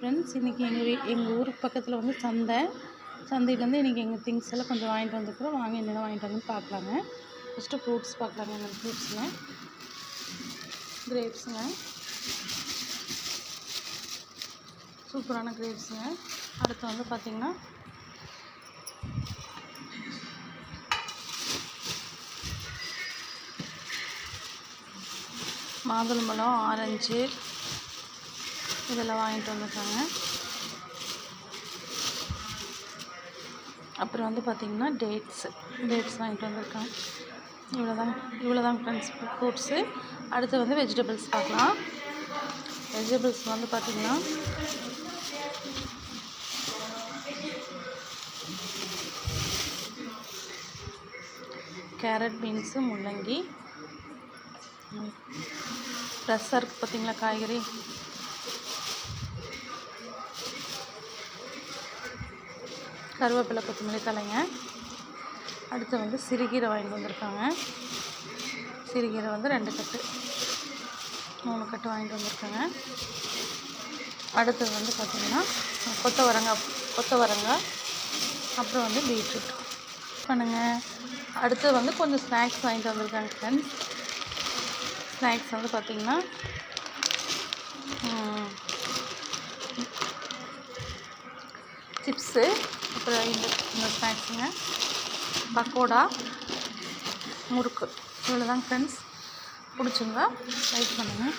Friends இன்றைக்கி எங்கள் வீ எங்கள் ஊருக்கு பக்கத்தில் வந்து சந்தை. சந்தையிலேருந்து இன்றைக்கி எங்கள் திங்ஸ் எல்லாம் கொஞ்சம் வாங்கிட்டு வந்துருக்குறோம் வாங்க என்னென்ன வாங்கிட்டு வந்து பார்க்கலாங்க. ஃபஸ்ட்டு ஃப்ரூட்ஸ் பார்க்கலாங்க எங்கள் ஃப்ரூட்ஸுங்க கிரேப்ஸுங்க சூப்பரான கிரேப்ஸுங்க அடுத்து வந்து பார்த்திங்கன்னா மாதுளம்பழம் ஆரஞ்சு இதெல்லாம் வாங்கிட்டு வந்திருக்காங்க அப்புறம் வந்து பார்த்திங்கன்னா டேட்ஸு டேட்ஸ் வாங்கிட்டு வந்திருக்காங்க. இவ்வளோ தான் இவ்வளோ தான் ஃப்ரெண்ட்ஸ் ஃப்ரூட்ஸு அடுத்து வந்து வெஜிடபிள்ஸ் பார்க்கலாம். வெஜிடபிள்ஸ் வந்து பார்த்திங்கன்னா கேரட் பீன்ஸு முள்ளங்கி ஃப்ரெஷ்ஷாக இருக்குது பார்த்தீங்களா காய்கறி? கருவேப்பிலை கொத்தமல்லி தலைங்க. அடுத்து வந்து சிறுகீரை வாங்கிட்டு வந்திருக்காங்க. சிறுகீரை வந்து ரெண்டு கட்டு மூணு கட்டு வாங்கிட்டு வந்திருக்காங்க. அடுத்தது வந்து பார்த்திங்கன்னா கொத்தவரங்காய் கொத்தவரங்காய் அப்புறம் வந்து பீட்ரூட். பண்ணுங்கள் அடுத்து வந்து கொஞ்சம் ஸ்நாக்ஸ் வாங்கிட்டு வந்திருக்காங்க ஃப்ரெண்ட்ஸ் ஸ்நாக்ஸ் வந்து பார்த்திங்கன்னா சிப்ஸு அப்புறம் இந்த இந்த ஸ்நாக்ஸுங்க. பக்கோடா முறுக்கு. இவ்வளோதாங்க ஃப்ரெண்ட்ஸ் பிடிச்சிருந்தா லைக் பண்ணுங்கள்